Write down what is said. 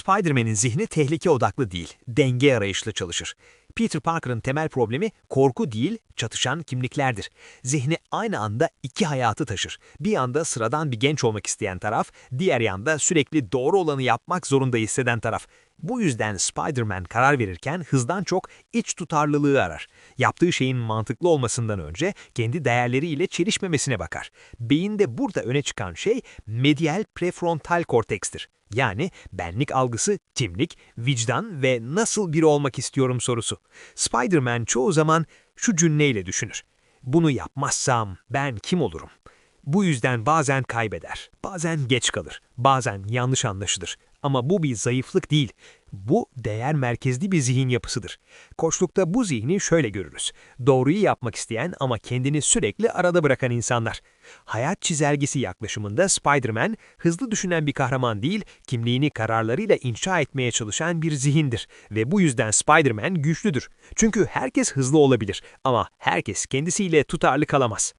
Spider-Man'in zihni tehlike odaklı değil, denge arayışlı çalışır. Peter Parker'ın temel problemi korku değil, çatışan kimliklerdir. Zihni aynı anda iki hayatı taşır. Bir yanda sıradan bir genç olmak isteyen taraf, diğer yanda sürekli doğru olanı yapmak zorunda hisseden taraf. Bu yüzden Spider-Man karar verirken hızdan çok iç tutarlılığı arar. Yaptığı şeyin mantıklı olmasından önce kendi değerleriyle çelişmemesine bakar. Beyinde burada öne çıkan şey medial prefrontal kortekstir. Yani benlik algısı, kimlik, vicdan ve nasıl biri olmak istiyorum sorusu. Spider-Man çoğu zaman şu cümleyle düşünür. Bunu yapmazsam ben kim olurum? Bu yüzden bazen kaybeder, bazen geç kalır, bazen yanlış anlaşılır. Ama bu bir zayıflık değil. Bu değer merkezli bir zihin yapısıdır. Koçlukta bu zihni şöyle görürüz. Doğruyu yapmak isteyen ama kendini sürekli arada bırakan insanlar. Hayat çizelgesi yaklaşımında Spider-Man hızlı düşünen bir kahraman değil, kimliğini kararlarıyla inşa etmeye çalışan bir zihindir. Ve bu yüzden Spider-Man güçlüdür. Çünkü herkes hızlı olabilir ama herkes kendisiyle tutarlı kalamaz.